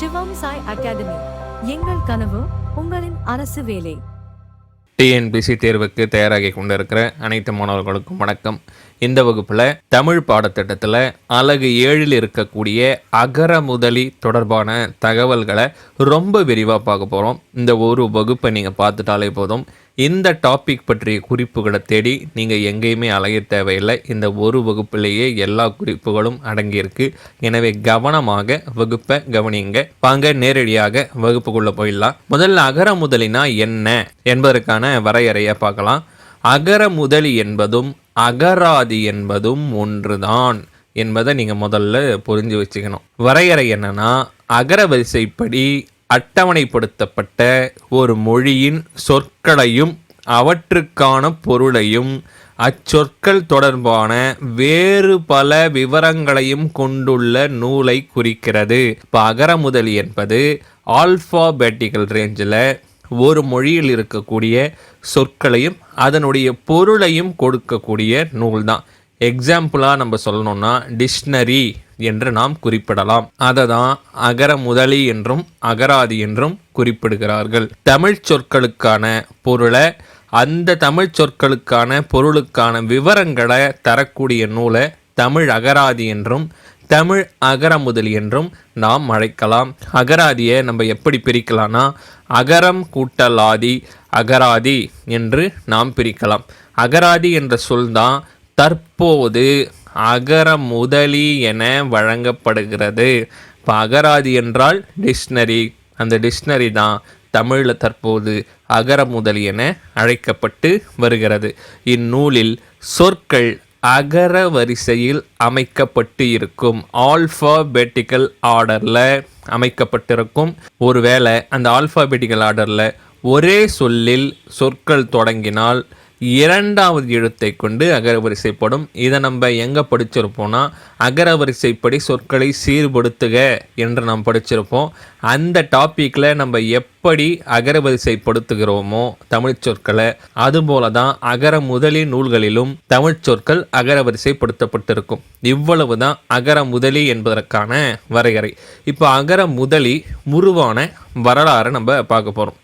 சிவம் Sai academy. எங்கள் கனவு உங்களின் அரசு வேலை. டிஎன்பிசி தேர்வுக்கு தயாராகி கொண்டிருக்கிற அனைத்து மாணவர்களுக்கும் வணக்கம். இந்த வகுப்பில் தமிழ் பாடத்திட்டத்தில் அலகு ஏழில் இருக்கக்கூடிய அகர முதலி தொடர்பான தகவல்களை ரொம்ப விரிவாக பார்க்க போகிறோம் இந்த ஒரு வகுப்பை நீங்கள் பார்த்துட்டாலே போதும். இந்த டாபிக் பற்றிய குறிப்புகளை தேடி நீங்கள் எங்கேயுமே அலைய தேவையில்லை. இந்த ஒரு வகுப்பிலேயே எல்லா குறிப்புகளும் அடங்கியிருக்கு. எனவே கவனமாக வகுப்பை கவனிங்க. வாங்க நேரடியாக வகுப்புக்குள்ளே போயிடலாம். முதல்ல அகர முதலினா என்ன என்பதற்கான வரையறையை பார்க்கலாம். அகர முதலி என்பதும் அகராதி என்பதும் ஒன்றுதான் என்பதை நீங்கள் முதல்ல புரிஞ்சு வச்சுக்கணும். வரையறை என்னன்னா அகர வரிசைப்படி அட்டவணைப்படுத்தப்பட்ட ஒரு மொழியின் சொற்களையும் அவற்றுக்கான பொருளையும் அச்சொற்கள் தொடர்பான வேறு பல விவரங்களையும் கொண்டுள்ள நூலை குறிக்கிறது. இப்போ அகரமுதலி என்பது ஆல்ஃபாபெட்டிக்கல் ரேஞ்சில் ஒரு மொழியில் இருக்கக்கூடிய சொற்களையும் அதனுடைய பொருளையும் கொடுக்கக்கூடிய நூல்தான். எக்ஸாம்பிளாக நம்ம சொல்லணும்னா டிக்ஷனரி என்று நாம் குறிப்பிடலாம். அதை தான் அகர முதலி என்றும் அகராதி என்றும் குறிப்பிடுகிறார்கள். தமிழ் சொற்களுக்கான பொருளை அந்த தமிழ் சொற்களுக்கான பொருளுக்கான விவரங்களை தரக்கூடிய நூலை தமிழ் அகராதி என்றும் தமிழ் அகர முதலி என்றும் நாம் அழைக்கலாம். அகராதியை நம்ம எப்படி பிரிக்கலாம்னா அகரம் கூட்டலாதி அகராதி என்று நாம் பிரிக்கலாம். அகராதி என்ற சொல் தான் தற்போது அகர முதலி என வழங்கப்படுகிறது. இப்போ அகராதி என்றால் டிக்ஷனரி. அந்த டிக்ஷனரி தான் தமிழில் தற்போது அகர முதலி என அழைக்கப்பட்டு வருகிறது. இந்நூலில் சொற்கள் அகர வரிசையில் அமைக்கப்பட்டு இருக்கும். ஆல்ஃபாபெட்டிக்கல் ஆர்டரில் அமைக்கப்பட்டிருக்கும். ஒருவேளை அந்த ஆல்ஃபாபெட்டிக்கல் ஆர்டரில் ஒரே சொல்லில் சொற்கள் தொடங்கினால் இரண்டாவது எழுத்தை கொண்டு அகரவரிசைப்படும். இதை நம்ம எங்கே படிச்சிருப்போம்னா அகரவரிசைப்படி சொற்களை சீர்படுத்துக என்று நாம் படிச்சிருப்போம். அந்த டாப்பிக்கில் நம்ம எப்படி அகரவரிசைப்படுத்துகிறோமோ தமிழ் சொற்களை அதுபோல தான் அகர முதலி நூல்களிலும் தமிழ் சொற்கள் அகரவரிசைப்படுத்தப்பட்டிருக்கும். இவ்வளவு தான் அகர முதலி என்பதற்கான வரையறை. இப்போ அகர முதலி முருவான வரலாறு நம்ம பார்க்க போகிறோம்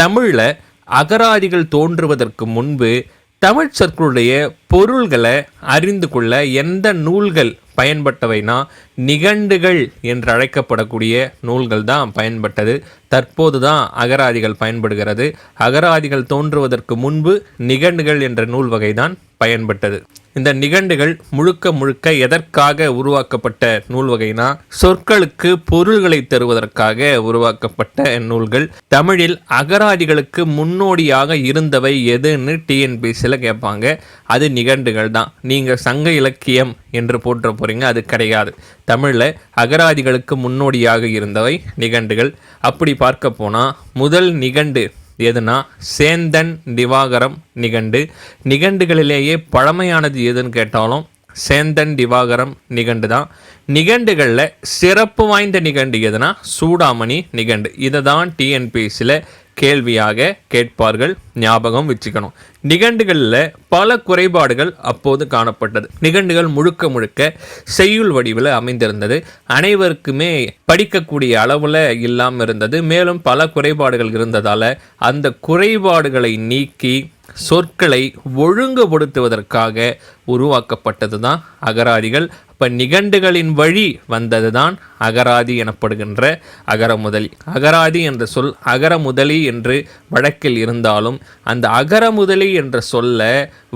தமிழில் அகராதிகள் தோன்றுவதற்கு முன்பு தமிழ் சொற்களுடைய பொருள்களை அறிந்து கொள்ள எந்த நூல்கள் பயன்பட்டவைனா நிகண்டுகள் என்று அழைக்கப்படக்கூடிய நூல்கள் தான் பயன்பட்டது. தற்போது தான் அகராதிகள் பயன்படுகிறது. அகராதிகள் தோன்றுவதற்கு முன்பு நிகண்டுகள் என்ற நூல் வகை தான் பயன்பட்டது. இந்த நிகண்டுகள் முழுக்க முழுக்க எதற்காக உருவாக்கப்பட்ட நூல் வகைனா சொற்களுக்கு பொருள்களை தருவதற்காக உருவாக்கப்பட்ட நூல்கள். தமிழில் அகராதிகளுக்கு முன்னோடியாக இருந்தவை எதுன்னு டிஎன்பிசியில் கேட்பாங்க. அது நிகண்டுகள் தான். நீங்கள் சங்க இலக்கியம் என்று போற்ற போகிறீங்க அது கிடையாது. தமிழில் அகராதிகளுக்கு முன்னோடியாக இருந்தவை நிகண்டுகள். அப்படி பார்க்க போனால் முதல் நிகண்டு எதுனா சேந்தன் திவாகரம் நிகண்டு. நிகண்டுகளிலேயே பழமையானது எதுன்னு கேட்டாலும் சேந்தன் திவாகரம் நிகண்டு தான் நிகண்டுகளில் சிறப்பு வாய்ந்த நிகண்டு எதுனா சூடாமணி நிகண்டு. இதை தான் டிஎன்பிஎஸ்சியில் கேள்வியாக கேட்பார்கள் ஞாபகம் வச்சுக்கணும். நிகண்டுகளில் பல குறைபாடுகள் அப்போது காணப்பட்டது. நிகண்டுகள் முழுக்க முழுக்க செய்யுள் வடிவில் அமைந்திருந்தது. அனைவருக்குமே படிக்கக்கூடிய அளவில் இல்லாமல் இருந்தது. மேலும் பல குறைபாடுகள் இருந்ததால் அந்த குறைபாடுகளை நீக்கி சொற்களை ஒழுங்குபடுத்துவதற்காக உருவாக்கப்பட்டது தான் அகராதிகள். அப்போ நிகண்டுகளின் வழி வந்தது தான் அகராதி எனப்படுகின்ற அகரமுதலி. அகராதி என்ற சொல் அகரமுதலி என்று வழக்கில் இருந்தாலும் அந்த அகரமுதலி என்ற சொல்ல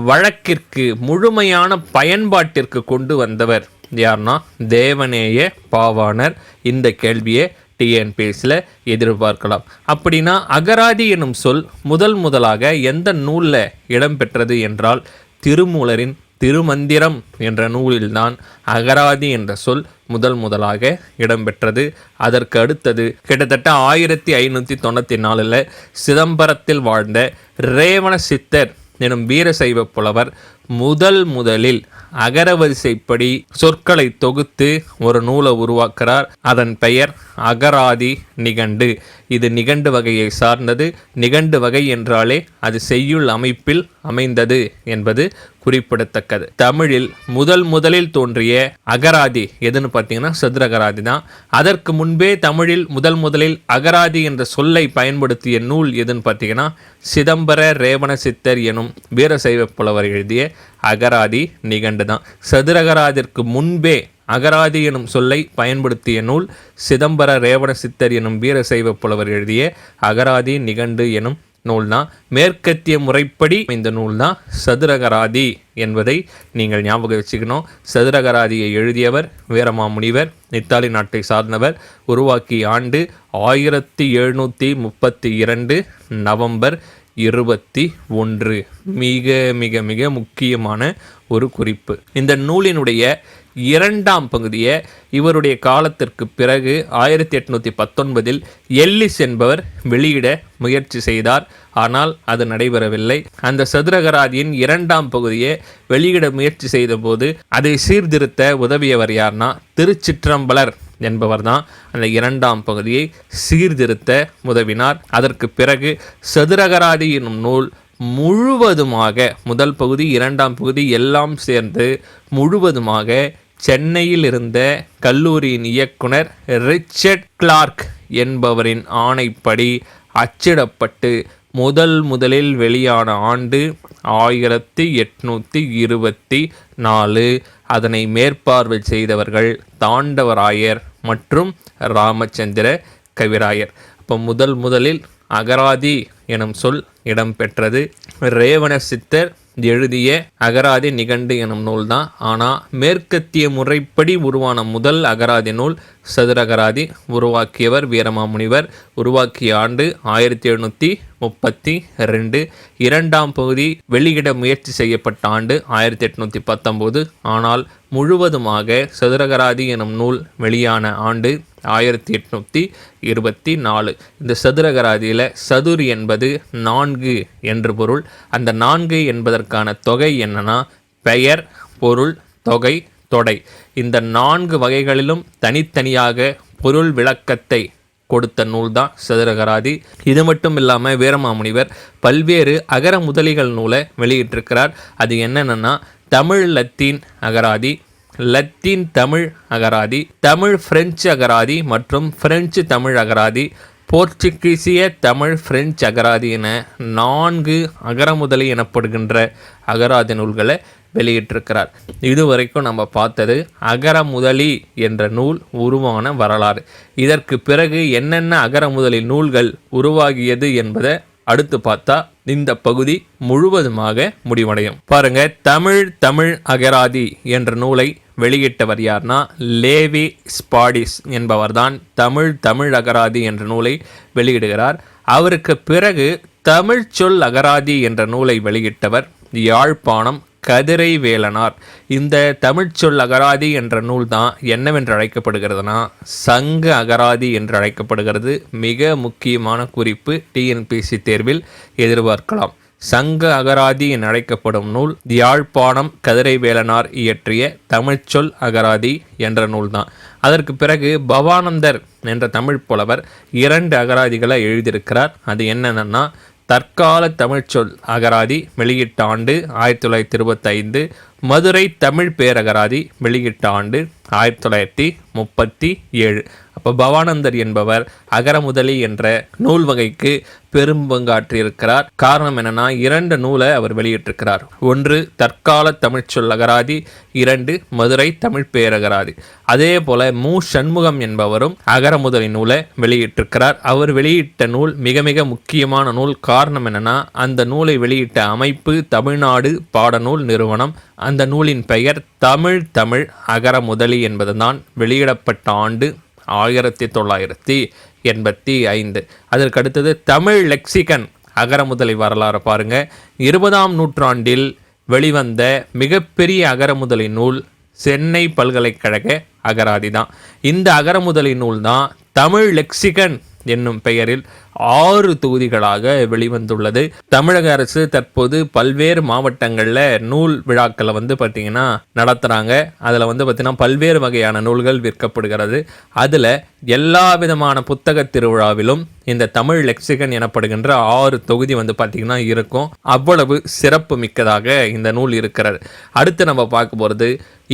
வழக்கிற்கு முழுமையான பயன்பாட்டிற்கு கொண்டு வந்தவர் யார்னா தேவநேய பாவாணர். இந்த கேள்வியை டிஎன்பிஎஸ்சில் எதிர்பார்க்கலாம். அப்படின்னா அகராதி எனும் சொல் முதல் முதலாக எந்த நூலில் இடம்பெற்றது என்றால் திருமூலரின் திருமந்திரம் என்ற நூலில்தான் அகராதி என்ற சொல் முதல் முதலாக இடம்பெற்றது. அதற்கு அடுத்தது கிட்டத்தட்ட ஆயிரத்தி ஐநூற்றி தொண்ணூற்றி நாலில் சிதம்பரத்தில் வாழ்ந்த ரேவண சித்தர் எனும் வீரசைவ புலவர் முதல் முதலில் அகரவரிசைப்படி சொற்களை தொகுத்து ஒரு நூலை உருவாக்குறார். அதன் பெயர் அகராதி நிகண்டு. இது நிகண்டு வகையை சார்ந்தது. நிகண்டு வகை என்றாலே அது செய்யுள் அமைப்பில் அமைந்தது என்பது குறிப்பிடத்தக்கது. தமிழில் முதல் முதலில் தோன்றிய அகராதி எதுன்னு பார்த்தீங்கன்னா சதுரகராதி தான். அதற்கு முன்பே தமிழில் முதல் முதலில் அகராதி என்ற சொல்லை பயன்படுத்திய நூல் எதுன்னு பார்த்தீங்கன்னா சிதம்பர ரேவண சித்தர் எனும் வீரசைவ புலவர் எழுதிய அகராதி நிகண்டு தான் சதுரகராதிற்கு முன்பே அகராதி எனும் சொல்லை பயன்படுத்திய நூல் சிதம்பர ரேவண சித்தர் எனும் வீரசைவ புலவர் எழுதிய அகராதி நிகண்டு எனும் நூல்தான் மேற்கத்திய முறைப்படி இந்த நூல்தான் சதுரகராதி என்பதை நீங்கள் ஞாபகம் வச்சுக்கணும். சதுரகராதியை எழுதியவர் வீரமாமுனிவர் இத்தாலி நாட்டை சார்ந்தவர் உருவாக்கிய ஆண்டு ஆயிரத்தி எழுநூற்றி முப்பத்தி இரண்டு நவம்பர் இருபத்தி ஒன்று. மிக மிக மிக முக்கியமான ஒரு குறிப்பு. இந்த நூலினுடைய இரண்டாம் பகுதியை இவருடைய காலத்திற்கு பிறகு ஆயிரத்தி எட்நூற்றி பத்தொன்பதில் எல்லிஸ் என்பவர் வெளியிட முயற்சி செய்தார். ஆனால் அது நடைபெறவில்லை. அந்த சதுரகராதியின் இரண்டாம் பகுதியை வெளியிட முயற்சி செய்தபோது அதை சீர்திருத்த உதவியவர் யார்னா திருச்சிற்றம்பலர் என்பவர் தான் அந்த இரண்டாம் பகுதியை சீர்திருத்த உதவினார். அதற்கு பிறகு சதுரகராதி என்னும் நூல் முழுவதுமாக முதல் பகுதி இரண்டாம் பகுதி எல்லாம் சேர்ந்து முழுவதுமாக சென்னையில் இருந்த கல்லூரியின் இயக்குனர் ரிச்சர்ட் கிளார்க் என்பவரின் ஆணைப்படி அச்சிடப்பட்டு முதல் முதலில் வெளியான ஆண்டு ஆயிரத்தி எட்நூற்றி இருபத்தி நாலு. அதனை மேற்பார்வை செய்தவர்கள் தாண்டவராயர் மற்றும் ராமச்சந்திர கவிராயர். அப்போ முதல் முதலில் அகராதி எனும் சொல் இடம்பெற்றது. ரேவண சித்தர் எழுதிய அகராதி நிகண்டு எனும் நூல் தான் ஆனால் மேற்கத்திய முறைப்படி உருவான முதல் அகராதி நூல் சதுரகராதி உருவாக்கியவர் வீரமாமுனிவர். உருவாக்கிய ஆண்டு ஆயிரத்தி எழுநூற்றி முப்பத்தி ரெண்டு. இரண்டாம் பகுதி வெளியிட முயற்சி செய்யப்பட்ட ஆண்டு ஆயிரத்தி எட்நூற்றி பத்தொம்போது. ஆனால் முழுவதுமாக சதுரகராதி எனும் நூல் வெளியான ஆண்டு ஆயிரத்தி எட்நூற்றி இருபத்தி நாலு. இந்த சதுரகராதியில் சதுர் என்பது நான்கு என்று பொருள். அந்த நான்கு என்பதற்கான தொகை என்னன்னா பெயர் பொருள் தொகை தொடை. இந்த நான்கு வகைகளிலும் தனித்தனியாக பொருள் விளக்கத்தை கொடுத்த நூல் தான் சதுரகராதி. இது மட்டும் இல்லாமல் வீரமாமுனிவர் பல்வேறு அகர முதலிகள் நூலை வெளியிட்டிருக்கிறார். அது என்னென்னா தமிழ் லத்தீன் அகராதி லத்தீன் தமிழ் அகராதி தமிழ் பிரெஞ்சு அகராதி மற்றும் பிரெஞ்சு தமிழ் அகராதி போர்ச்சுகீசிய தமிழ் பிரெஞ்சு அகராதி என நான்கு அகரமுதலி எனப்படுகின்ற அகராதி நூல்களை வெளியிட்டிருக்கிறார். இதுவரைக்கும் நம்ம பார்த்தது அகரமுதலி என்ற நூல் உருவான வரலாறு. இதற்கு பிறகு என்னென்ன அகரமுதலி நூல்கள் உருவாகியது என்பதை அடுத்து பார்த்தா இந்த பகுதி முழுவதுமாக முடிவடையும். பாருங்க தமிழ் தமிழ் அகராதி என்ற நூலை வெளியிட்டவர் யார்னா லேவி ஸ்பாடிஸ் என்பவர்தான் தமிழ் தமிழ் அகராதி என்ற நூலை வெளியிடுகிறார். அவருக்கு பிறகு தமிழ் சொல் அகராதி என்ற நூலை வெளியிட்டவர் யாழ்ப்பாணம் கதிரை வேலனார். இந்த தமிழ்ச்சொல் அகராதி என்ற நூல் தான் என்னவென்று அழைக்கப்படுகிறதுனா சங்க அகராதி என்று அழைக்கப்படுகிறது. மிக முக்கியமான குறிப்பு டிஎன்பிசி தேர்வில் எதிர்பார்க்கலாம். சங்க அகராதி என அழைக்கப்படும் நூல் யாழ்ப்பாணம் கதிரைவேலனார் இயற்றிய தமிழ்ச்சொல் அகராதி என்ற நூல்தான். அதற்கு பிறகு பவானந்தர் என்ற தமிழ் புலவர் இரண்டு அகராதிகளை எழுதியிருக்கிறார். அது என்னென்னா தற்கால தமிழ்ச்சொல் அகராதி வெளியிட்ட ஆண்டு ஆயிரத்தி தொள்ளாயிரத்தி இருபத்தைந்து மதுரை தமிழ் பேரகராதி வெளியிட்ட ஆண்டு ஆயிரத்தி தொள்ளாயிரத்தி முப்பத்தி ஏழு. அப்போ பவானந்தர் என்பவர் அகரமுதலி என்ற நூல் வகைக்கு பெரும் பங்காற்றியிருக்கிறார். காரணம் என்னன்னா இரண்டு நூலை அவர் வெளியிட்டிருக்கிறார். ஒன்று தற்கால தமிழ்ச்சொல் அகராதி இரண்டு மதுரை தமிழ் பேரகராதி. அதே போல மு. சண்முகம் என்பவரும் அகரமுதலி நூலை வெளியிட்டிருக்கிறார். அவர் வெளியிட்ட நூல் மிக மிக முக்கியமான நூல். காரணம் என்னன்னா அந்த நூலை வெளியிட்ட அமைப்பு தமிழ்நாடு பாடநூல் நிறுவனம். அந்த நூலின் பெயர் தமிழ் தமிழ் அகரமுதலி என்பதுதான். வெளியிடப்பட்ட ஆண்டு ஆயிரத்தி தொள்ளாயிரத்தி எண்பத்தி ஐந்து. அதற்கு அடுத்தது தமிழ் லெக்சிகன் அகரமுதலை வரலாறு பாருங்கள் இருபதாம் நூற்றாண்டில் வெளிவந்த மிகப்பெரிய அகரமுதலி நூல் சென்னை பல்கலைக்கழக அகராதி தான். இந்த அகரமுதலி நூல் தான் தமிழ் லெக்சிகன் என்னும் பெயரில் ஆறு தொகுதிகளாக வெளிவந்துள்ளது. தமிழக அரசு தற்போது பல்வேறு மாவட்டங்களில் நூல் விழாக்களை வந்து பார்த்திங்கன்னா நடத்துகிறாங்க அதில் வந்து பார்த்திங்கன்னா பல்வேறு வகையான நூல்கள் விற்கப்படுகிறது. அதில் எல்லா விதமான புத்தக திருவிழாவிலும் இந்த தமிழ் லெக்சிகன் எனப்படுகின்ற ஆறு தொகுதி வந்து பார்த்திங்கன்னா இருக்கும். அவ்வளவு சிறப்பு மிக்கதாக இந்த நூல் இருக்கிறது. அடுத்து நம்ம பார்க்க போகிறது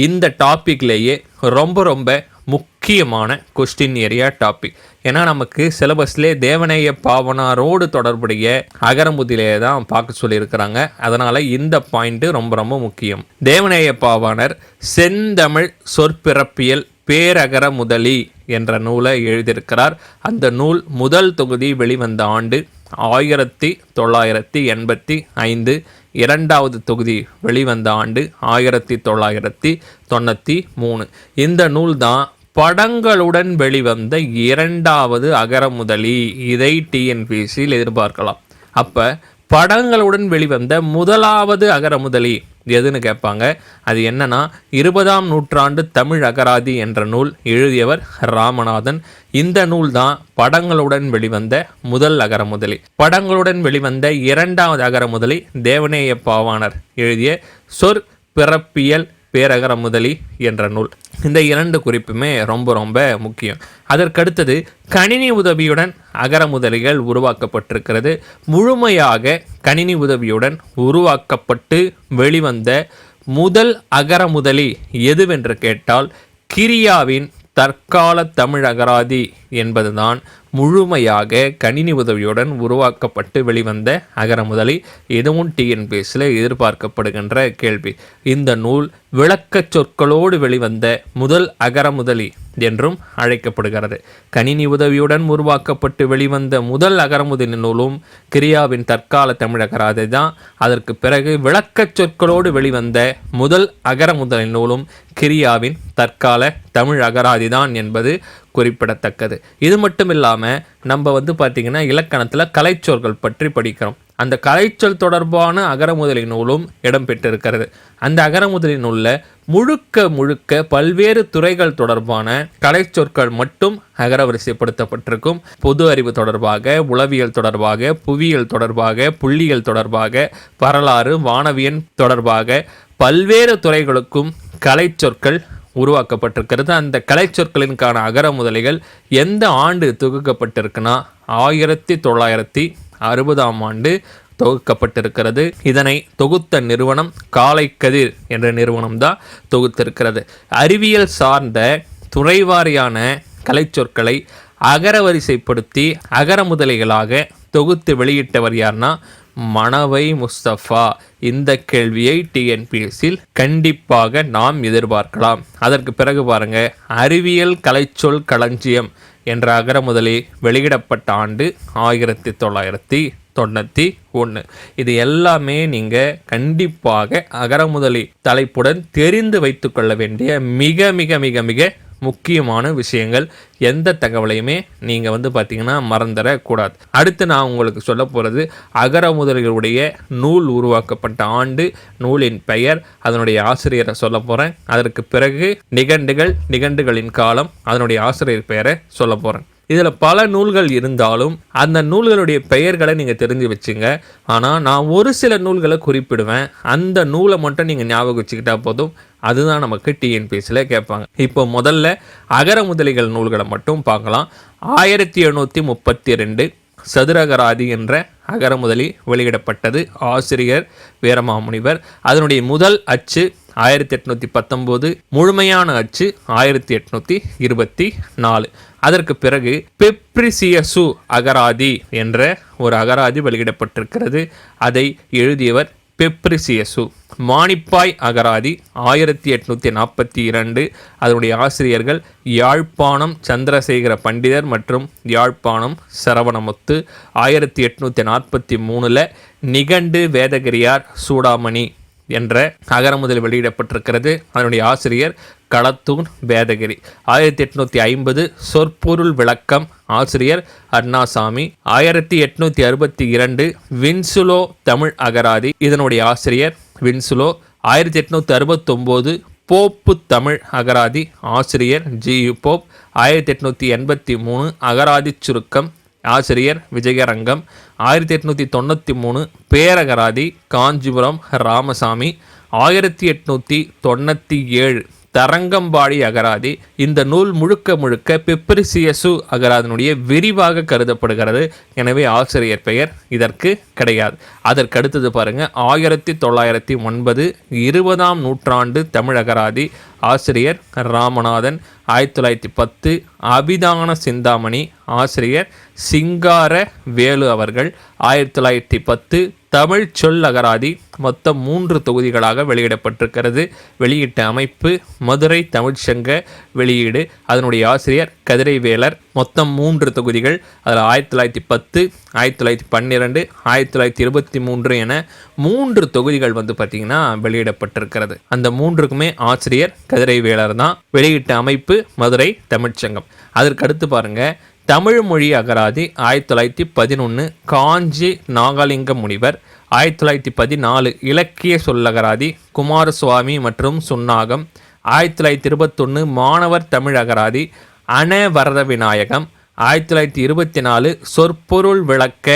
இந்த டாப்பிக்லேயே ரொம்ப ரொம்ப முக்கியமான கொஸ்டின் ஏரியா டாபிக் ஏன்னா நமக்கு சிலபஸ்லேயே தேவநேய பாவனாரோடு தொடர்புடைய அகரமுதிலே தான் பார்க்க சொல்லியிருக்கிறாங்க. அதனால் இந்த பாயிண்ட்டு ரொம்ப ரொம்ப முக்கியம். தேவநேய பாவாணர் செந்தமிழ் சொற்பிறப்பியல் பேரகர முதலி என்ற நூலை எழுதியிருக்கிறார். அந்த நூல் முதல் தொகுதி வெளிவந்த ஆண்டு ஆயிரத்தி தொள்ளாயிரத்தி எண்பத்தி ஐந்து. இரண்டாவது தொகுதி வெளிவந்த ஆண்டு ஆயிரத்தி தொள்ளாயிரத்தி தொண்ணூற்றி மூணு. இந்த நூல் தான் படங்களுடன் வெளிவந்த இரண்டாவது அகரமுதலி இதை டிஎன்பிசியில் எதிர்பார்க்கலாம். அப்போ படங்களுடன் வெளிவந்த முதலாவது அகரமுதலி எதுன்னு கேட்பாங்க. அது என்னன்னா இருபதாம் நூற்றாண்டு தமிழ் அகராதி என்ற நூல் எழுதியவர் ராமநாதன். இந்த நூல் தான் படங்களுடன் வெளிவந்த முதல் அகரமுதலி. படங்களுடன் வெளிவந்த இரண்டாவது அகரமுதலி தேவநேய பாவாணர் எழுதிய சொற் பிறப்பியல் பேரகர முதலி என்ற நூல். இந்த இரண்டு குறிப்புமே ரொம்ப ரொம்ப முக்கியம். அதற்கடுத்தது கணினி உதவியுடன் அகரமுதலிகள் உருவாக்கப்பட்டிருக்கிறது. முழுமையாக கணினி உதவியுடன் உருவாக்கப்பட்டு வெளிவந்த முதல் அகரமுதலி எதுவென்று கேட்டால் கிரியாவின் தற்கால தமிழ் அகராதி என்பதுதான் முழுமையாக கணினி உதவியுடன் உருவாக்கப்பட்டு வெளிவந்த அகரமுதலி இதுவும் டிஎன்பிஎஸ்சில் எதிர்பார்க்கப்படுகின்ற கேள்வி. இந்த நூல் விளக்கச் சொற்களோடு வெளிவந்த முதல் அகரமுதலி என்றும் அழைக்கப்படுகிறது. கணினி உதவியுடன் உருவாக்கப்பட்டு வெளிவந்த முதல் அகரமுதலி நூலும் கிரியாவின் தற்கால தமிழகராதை தான். அதற்கு பிறகு விளக்கச் சொற்களோடு வெளிவந்த முதல் அகரமுதலி நூலும் கிரியாவின் தற்கால தமிழ் அகராதி தான் என்பது குறிப்பிடத்தக்கது. இது மட்டும் இல்லாமல் நம்ம வந்து பார்த்திங்கன்னா இலக்கணத்தில் கலைச்சொற்கள் பற்றி படிக்கிறோம். அந்த கலைச்சொல் தொடர்பான அகரமுதலி நூலும் இடம்பெற்றிருக்கிறது. அந்த அகரமுதலி நூலில் முழுக்க முழுக்க பல்வேறு துறைகள் தொடர்பான கலைச்சொற்கள் மட்டும் அகரவரிசைப்படுத்தப்பட்டிருக்கும் பொது அறிவு தொடர்பாக உளவியல் தொடர்பாக புவியியல் தொடர்பாக புள்ளியியல் தொடர்பாக வரலாறு வானவியன் தொடர்பாக பல்வேறு துறைகளுக்கும் கலைச்சொற்கள் உருவாக்கப்பட்டிருக்கிறது. அந்த கலைச்சொற்களின்கான அகர முதலைகள் எந்த ஆண்டு தொகுக்கப்பட்டிருக்குன்னா ஆயிரத்தி தொள்ளாயிரத்தி அறுபதாம் ஆண்டு தொகுக்கப்பட்டிருக்கிறது. இதனை தொகுத்த நிறுவனம் காலைக்கதிர் என்ற நிறுவனம் தான் தொகுத்திருக்கிறது. அறிவியல் சார்ந்த துறைவாரியான கலைச்சொற்களை அகரவரிசைப்படுத்தி அகர முதலைகளாக தொகுத்து வெளியிட்டவர் யார்னா மணவை முஸ்தபா. இந்த கேள்வியை டிஎன்பிஎஸ்சியில் கண்டிப்பாக நாம் எதிர்பார்க்கலாம். அதற்கு பிறகு பாருங்க அறிவியல் கலைச்சொல் களஞ்சியம் என்ற அகர முதலே வெளியிடப்பட்ட ஆண்டு ஆயிரத்தி தொள்ளாயிரத்தி தொண்ணூற்றி ஒன்று இது எல்லாமே நீங்கள் கண்டிப்பாக அகரமுதலி தலைப்புடன் தெரிந்து வைத்துக்கொள்ள வேண்டிய மிக மிக மிக மிக முக்கியமான விஷயங்கள் எந்த தகவலையுமே நீங்கள் வந்து பார்த்தீங்கன்னா மறந்துடக்கூடாது. அடுத்து நான் உங்களுக்கு சொல்ல போகிறது அகர முதல்களுடைய நூல் உருவாக்கப்பட்ட ஆண்டு நூலின் பெயர் அதனுடைய ஆசிரியரை சொல்ல போகிறேன் அதற்கு பிறகு நிகண்டுகள் நிகண்டுகளின் காலம் அதனுடைய ஆசிரியர் பெயரை சொல்ல போகிறேன் இதில் பல நூல்கள் இருந்தாலும் அந்த நூல்களுடைய பெயர்களை நீங்கள் தெரிஞ்சு வச்சுங்க. ஆனால் நான் ஒரு சில நூல்களை குறிப்பிடுவேன். அந்த நூலை மட்டும் நீங்கள் ஞாபகம் வச்சுக்கிட்டா போதும். அதுதான் நமக்கு டிஎன்பிஎஸ்சியில் கேட்பாங்க. இப்போ முதல்ல அகர முதலிகள் நூல்களை மட்டும் பார்க்கலாம். ஆயிரத்தி எழுநூற்றி முப்பத்தி ரெண்டு சதுரகராதி என்ற அகரமுதலி வெளியிடப்பட்டது. ஆசிரியர் வீரமாமுனிவர். அதனுடைய முதல் அச்சு ஆயிரத்தி எட்நூற்றி பத்தொம்போது. முழுமையான அச்சு ஆயிரத்தி எட்நூற்றி இருபத்தி நாலு. அதற்கு பிறகு பெப்ரிசியசு அகராதி என்ற ஒரு அகராதி வெளியிடப்பட்டிருக்கிறது. அதை எழுதியவர் பெப்ரிசியசு. மானிப்பாய் அகராதி ஆயிரத்தி எட்நூற்றி நாற்பத்தி இரண்டு. அதனுடைய ஆசிரியர்கள் யாழ்ப்பாணம் சந்திரசேகர பண்டிதர் மற்றும் யாழ்ப்பாணம் சரவணமுத்து. ஆயிரத்தி எட்நூற்றி நாற்பத்தி மூணில் நிகண்டு வேதகிரியார் சூடாமணி. என்ற அகரமுதல் வெளியிடப்பட்டிருக்கிறது. அதனுடைய ஆசிரியர் களத்தூன் வேதகிரி. ஆயிரத்தி எட்நூற்றி ஐம்பது சொற்பொருள் விளக்கம் ஆசிரியர் அண்ணாசாமி. ஆயிரத்தி எட்நூற்றி அறுபத்தி இரண்டு வின்சுலோ தமிழ் அகராதி. இதனுடைய ஆசிரியர் வின்சுலோ. ஆயிரத்தி எட்நூற்றி அறுபத்தொம்போது போப்பு தமிழ் அகராதி ஆசிரியர் ஜி யு போப். ஆயிரத்தி எட்நூற்றி எண்பத்தி மூணு அகராதி சுருக்கம் ஆசிரியர் விஜயரங்கம் ஆயிரத்தி எட்நூற்றி தொண்ணூற்றி மூணு பேரகராதி காஞ்சிபுரம் ராமசாமி ஆயிரத்தி எட்நூற்றி தொண்ணூற்றி ஏழு தரங்கம்பாடி அகராதி. இந்த நூல் முழுக்க முழுக்க பிப்ரிசியசு அகராதினுடைய விரிவாக கருதப்படுகிறது. எனவே ஆசிரியர் பெயர் இதற்கு கிடையாது. அதற்கு அடுத்தது பாருங்கள் ஆயிரத்தி தொள்ளாயிரத்தி ஒன்பது இருபதாம் நூற்றாண்டு தமிழ் அகராதி ஆசிரியர் ராமநாதன் ஆயிரத்தி தொள்ளாயிரத்தி பத்து அபிதான சிந்தாமணி ஆசிரியர் சிங்கார வேலு அவர்கள் ஆயிரத்தி தொள்ளாயிரத்தி பத்து தமிழ் சொல் அகராதி மொத்தம் மூன்று தொகுதிகளாக வெளியிடப்பட்டிருக்கிறது. வெளியிட்ட அமைப்பு மதுரை தமிழ்ச்சங்க வெளியீடு. அதனுடைய ஆசிரியர் கதிரைவேலர் மொத்தம் மூன்று தொகுதிகள். அதில் ஆயிரத்தி தொள்ளாயிரத்தி பத்து ஆயிரத்தி தொள்ளாயிரத்தி பன்னிரெண்டு ஆயிரத்தி தொள்ளாயிரத்தி இருபத்தி மூன்று என மூன்று தொகுதிகள் வந்து பார்த்திங்கன்னா வெளியிடப்பட்டிருக்கிறது. அந்த மூன்றுக்குமே ஆசிரியர் கதிரைவேலர் தான் வெளியிட்ட அமைப்பு மதுரை தமிழ்ச்சங்கம். அதற்கு அடுத்து பாருங்கள் தமிழ் மொழி அகராதி ஆயிரத்தி தொள்ளாயிரத்தி பதினொன்று காஞ்சி நாகலிங்க முனிவர் ஆயிரத்தி தொள்ளாயிரத்தி பதினாலு இலக்கிய சொல்லகராதி குமாரசுவாமி மற்றும் சுன்னாகம் ஆயிரத்தி தொள்ளாயிரத்தி இருபத்தொன்று மாணவர் தமிழ் அகராதி அன வரத விநாயகம் ஆயிரத்தி தொள்ளாயிரத்தி இருபத்தி நாலு சொற்பொருள் விளக்க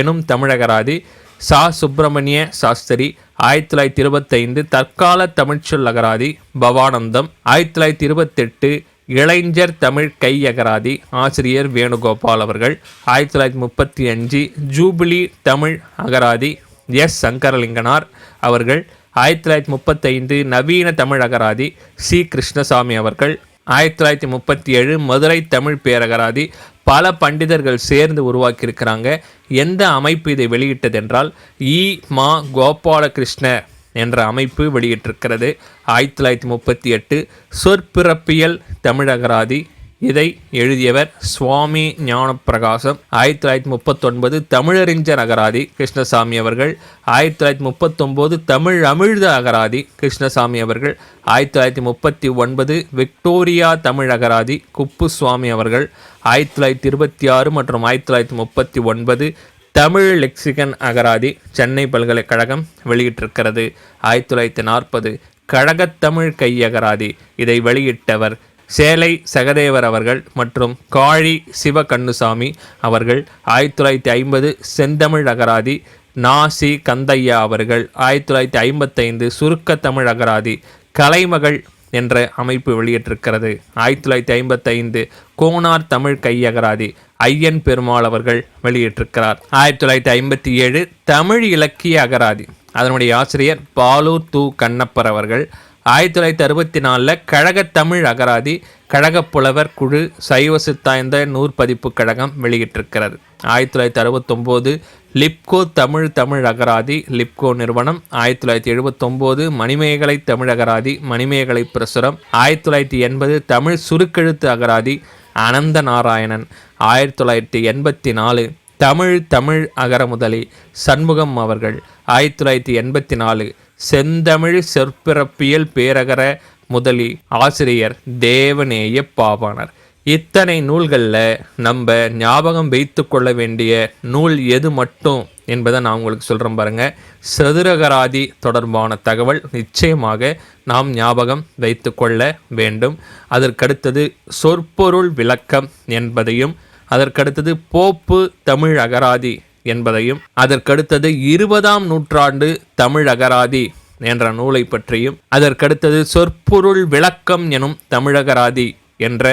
எனும் தமிழகராதி சா. சுப்பிரமணிய சாஸ்திரி ஆயிரத்தி தொள்ளாயிரத்தி இருபத்தைந்து தற்கால தமிழ்ச்சொல் அகராதி பவானந்தம் ஆயிரத்தி தொள்ளாயிரத்தி இருபத்தெட்டு இளைஞர் தமிழ் கையகராதி ஆசிரியர் வேணுகோபால் அவர்கள் ஆயிரத்தி தொள்ளாயிரத்தி முப்பத்தி அஞ்சு ஜூபிலி தமிழ் அகராதி எஸ். சங்கரலிங்கனார் அவர்கள் ஆயிரத்தி தொள்ளாயிரத்தி முப்பத்தைந்து நவீன தமிழ் அகராதி சி. கிருஷ்ணசாமி அவர்கள் ஆயிரத்தி தொள்ளாயிரத்தி முப்பத்தி ஏழு மதுரை தமிழ் பேரகராதி பல பண்டிதர்கள் சேர்ந்து உருவாக்கியிருக்கிறாங்க. எந்த அமைப்பு இதை வெளியிட்டதென்றால் இ. மா. கோபாலகிருஷ்ண என்ற அமைப்பு வெளியிட்டிருக்கிறது. ஆயிரத்தி தொள்ளாயிரத்தி முப்பத்தி எட்டு சொற்பிறப்பியல் தமிழகராதி இதை எழுதியவர் சுவாமி ஞானப்பிரகாசம் ஆயிரத்தி தொள்ளாயிரத்தி முப்பத்தொன்பது தமிழறிஞர் அகராதி கிருஷ்ணசாமி அவர்கள் ஆயிரத்தி தொள்ளாயிரத்தி முப்பத்தொம்போது தமிழ் அமிழ்த அகராதி கிருஷ்ணசாமி அவர்கள் ஆயிரத்தி தொள்ளாயிரத்தி முப்பத்தி ஒன்பது விக்டோரியா தமிழ் அகராதி குப்புசுவாமி அவர்கள் ஆயிரத்தி தொள்ளாயிரத்தி இருபத்தி ஆறு மற்றும் ஆயிரத்தி தொள்ளாயிரத்தி முப்பத்தி ஒன்பது தமிழ் லெக்சிகன் அகராதி சென்னை பல்கலைக்கழகம் வெளியிட்டிருக்கிறது. ஆயிரத்தி தொள்ளாயிரத்தி நாற்பது கழகத்தமிழ் கையகராதி இதை வெளியிட்டவர் சேலை சகதேவர் அவர்கள் மற்றும் காழி சிவகண்ணுசாமி அவர்கள் ஆயிரத்தி தொள்ளாயிரத்தி ஐம்பது செந்தமிழ் அகராதி நாசி கந்தையா அவர்கள் ஆயிரத்தி தொள்ளாயிரத்தி ஐம்பத்தைந்து சுருக்க தமிழ் அகராதி கலைமகள் என்ற அமைப்பு வெளியிட்டிருக்கிறது. ஆயிரத்தி தொள்ளாயிரத்தி ஐம்பத்தைந்து கோனார் தமிழ் கையகராதி ஐயன் பெருமாள் அவர்கள் வெளியிட்டிருக்கிறார். ஆயிரத்தி தொள்ளாயிரத்தி ஐம்பத்தி ஏழு தமிழ் இலக்கிய அகராதி. அதனுடைய ஆசிரியர் பாலூர் து. கண்ணப்பர் அவர்கள் ஆயிரத்தி தொள்ளாயிரத்தி அறுபத்தி நாலில் கழக தமிழ் அகராதி கழகப் புலவர் குழு சைவ சித்தாய்ந்த நூற்பதிப்பு கழகம் வெளியிட்டிருக்கிறது. ஆயிரத்தி தொள்ளாயிரத்தி அறுபத்தொம்போது லிப்கோ தமிழ் தமிழ் அகராதி லிப்கோ நிறுவனம். ஆயிரத்தி தொள்ளாயிரத்தி எழுபத்தொம்போது மணிமேகலை தமிழ் அகராதி மணிமேகலை பிரசுரம். ஆயிரத்தி தொள்ளாயிரத்தி எண்பது தமிழ் சுருக்கெழுத்து அகராதி அனந்த நாராயணன் ஆயிரத்தி தொள்ளாயிரத்தி எண்பத்தி நாலு தமிழ் தமிழ் அகர முதலி சண்முகம் அவர்கள். ஆயிரத்தி தொள்ளாயிரத்தி எண்பத்தி நாலு செந்தமிழ் சொற்பிறப்பியல் பேரகர முதலி ஆசிரியர் தேவநேய பாவாணர். இத்தனை நூல்களில் நம்ம ஞாபகம் வைத்து கொள்ள வேண்டிய நூல் எது மட்டும் என்பதை நான் உங்களுக்கு சொல்கிறேன் பாருங்கள் சதுரகராதி தொடர்பான தகவல் நிச்சயமாக நாம் ஞாபகம் வைத்து கொள்ள வேண்டும். அதற்கடுத்தது சொற்பொருள் விளக்கம் என்பதையும் அதற்கடுத்தது போப்பு தமிழ் அகராதி என்பதையும் அதற்கடுத்தது இருபதாம் நூற்றாண்டு தமிழ் அகராதி என்ற நூலை பற்றியும் அதற்கடுத்தது சொற்பொருள் விளக்கம் எனும் தமிழகராதி என்ற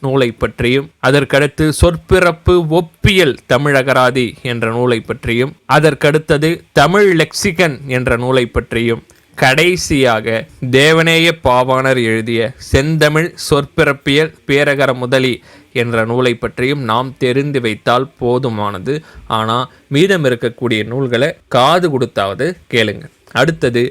நூலை பற்றியும் அதற்கடுத்து சொற்பிறப்பு ஒப்பியல் தமிழகராதி என்ற நூலை பற்றியும் அதற்கடுத்தது தமிழ் லெக்சிகன் என்ற நூலை பற்றியும் கடைசியாக தேவநேய பாவாணர் எழுதிய செந்தமிழ் சொற்பிறப்பியல் பேரகர முதலி என்ற நூலை பற்றியும் நாம் தெரிந்து வைத்தால் போதுமானது. ஆனால் மீதம் இருக்கக்கூடிய நூல்களை காது கொடுத்தாவது கேளுங்க அடுத்தது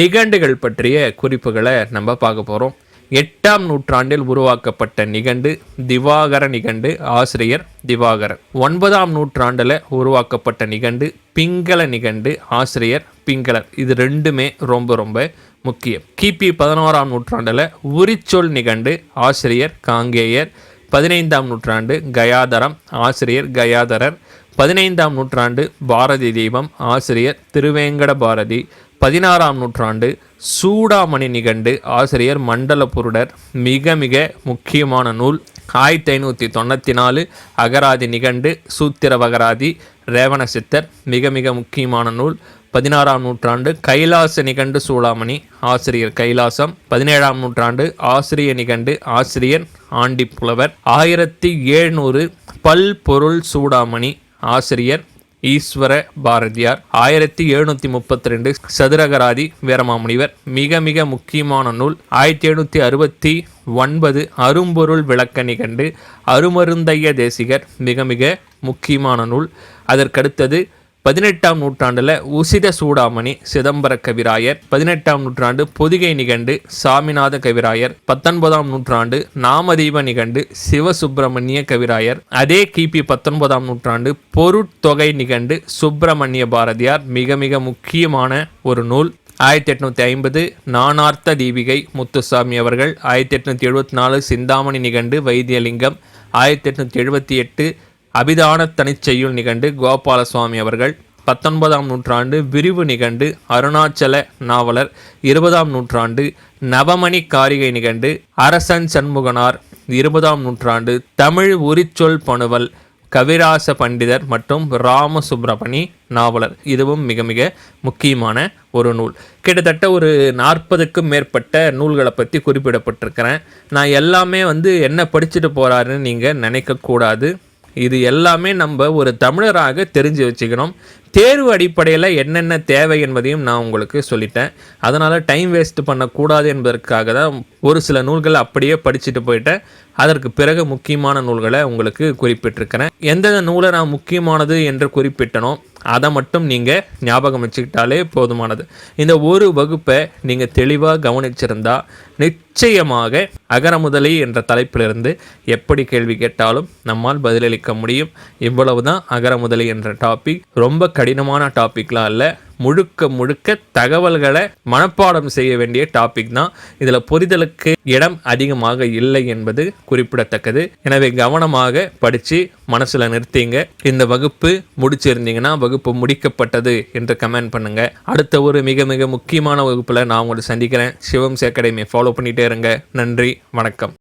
நிகண்டுகள் பற்றிய குறிப்புகளை நம்ம பார்க்க போகிறோம் எட்டாம் நூற்றாண்டில் உருவாக்கப்பட்ட நிகண்டு திவாகர நிகண்டு ஆசிரியர் திவாகரன். ஒன்பதாம் நூற்றாண்டில் உருவாக்கப்பட்ட நிகண்டு பிங்கள நிகண்டு ஆசிரியர் பிங்களர் இது ரெண்டுமே ரொம்ப ரொம்ப முக்கியம். கிபி பதினோராம் நூற்றாண்டில் உரிச்சொல் நிகண்டு ஆசிரியர் காங்கேயர். பதினைந்தாம் நூற்றாண்டு கயாதரம் ஆசிரியர் கயாதரர். பதினைந்தாம் நூற்றாண்டு பாரதி தீபம் ஆசிரியர் திருவேங்கட பாரதி பதினாறாம் நூற்றாண்டு சூடாமணி நிகண்டு ஆசிரியர் மண்டலபுருடர் மிக மிக முக்கியமான நூல். ஆயிரத்தி ஐநூற்றி தொண்ணூற்றி நாலு அகராதி நிகண்டு சூத்திரவகராதி ரேவண சித்தர் மிக மிக முக்கியமான நூல். பதினாறாம் நூற்றாண்டு கைலாச நிகண்டு சூடாமணி ஆசிரியர் கைலாசம். பதினேழாம் நூற்றாண்டு ஆசிரிய நிகண்டு ஆசிரியர் ஆண்டி புலவர். ஆயிரத்தி எழுநூறு பல்பொருள் சூடாமணி ஆசிரியர் ஈஸ்வர பாரதியார். ஆயிரத்தி எழுநூற்றி முப்பத்தி ரெண்டு சதுரகராதி வீரமாமுனிவர். மிக மிக முக்கியமான நூல். ஆயிரத்தி எழுநூற்றி அறுபத்தி ஒன்பது அரும்பொருள் விளக்க நிகண்டு அருமருந்தைய தேசிகர். மிக மிக முக்கியமான நூல். அதற்கடுத்தது பதினெட்டாம் நூற்றாண்டில் உசித சூடாமணி சிதம்பர கவிராயர் பதினெட்டாம் நூற்றாண்டு பொதிகை நிகண்டு சாமிநாத கவிராயர் பத்தொன்பதாம் நூற்றாண்டு நாமதீப நிகண்டு சிவசுப்பிரமணிய கவிராயர் அதே கிபி பத்தொன்பதாம் நூற்றாண்டு பொருட்தொகை நிகண்டு சுப்பிரமணிய பாரதியார் மிக மிக முக்கியமான ஒரு நூல். ஆயிரத்தி எட்நூற்றி ஐம்பது நானார்த்த தீபிகை முத்துசாமி அவர்கள் ஆயிரத்தி எட்நூற்றி எழுபத்தி நாலு சிந்தாமணி நிகண்டு வைத்தியலிங்கம் ஆயிரத்தி எட்நூற்றி எழுபத்தி எட்டு அபிதான தனிச்செய்யுள் நிகண்டு கோபாலசுவாமி அவர்கள் பத்தொன்பதாம் நூற்றாண்டு விரிவு நிகண்டு அருணாச்சல நாவலர் இருபதாம் நூற்றாண்டு நவமணி காரிகை நிகண்டு அரசன் சண்முகனார் இருபதாம் நூற்றாண்டு தமிழ் உரிச்சொல் பணுவல் கவிராச பண்டிதர் மற்றும் ராம சுப்பிரமணி நாவலர். இதுவும் மிக மிக முக்கியமான ஒரு நூல். கிட்டத்தட்ட ஒரு நாற்பதுக்கும் மேற்பட்ட நூல்களை பற்றி குறிப்பிடப்பட்டிருக்கிறேன். நான் எல்லாமே வந்து என்ன படிச்சுட்டு போகிறாருன்னு நீங்கள் நினைக்கக்கூடாது. இது எல்லாமே நம்ம ஒரு தமிழராக தெரிஞ்சு வச்சுக்கணும். தேர்வு அடிப்படையில் என்னென்ன தேவை என்பதையும் நான் உங்களுக்கு சொல்லிட்டேன். அதனால் டைம் வேஸ்ட் பண்ணக்கூடாது என்பதற்காக தான் ஒரு சில நூல்களை அப்படியே படிச்சுட்டு போயிட்டேன். அதற்கு பிறகு முக்கியமான நூல்களை உங்களுக்கு குறிப்பிட்டிருக்கிறேன். எந்தெந்த நூலை நான் முக்கியமானது என்று குறிப்பிட்டனோ அதை மட்டும் நீங்கள் ஞாபகம் வச்சுக்கிட்டாலே போதுமானது. இந்த ஒரு வகுப்பை நீங்கள் தெளிவாக கவனிச்சிருந்தா நிச்சயமாக அகரமுதலி என்ற தலைப்பிலிருந்து எப்படி கேள்வி கேட்டாலும் நம்மால் பதிலளிக்க முடியும். இவ்வளவு தான் அகரமுதலி என்ற டாபிக் ரொம்ப கடினமான டாபிக்லாம் இல்லை முழுக்க முழுக்க தகவல்களை மனப்பாடம் செய்ய வேண்டிய டாபிக் தான். இதில் புரிதலுக்கு இடம் அதிகமாக இல்லை என்பது குறிப்பிடத்தக்கது. எனவே கவனமாக படித்து மனசில் நிறுத்திங்க. இந்த வகுப்பு முடிச்சிருந்தீங்கன்னா வகுப்பு முடிக்கப்பட்டது என்று கமெண்ட் பண்ணுங்க. அடுத்த ஒரு மிக மிக முக்கியமான வகுப்பில் நான் உங்களை சந்திக்கிறேன். சிவம் அகாடமியை ஃபாலோ பண்ணிட்டே இருங்க. நன்றி. வணக்கம்.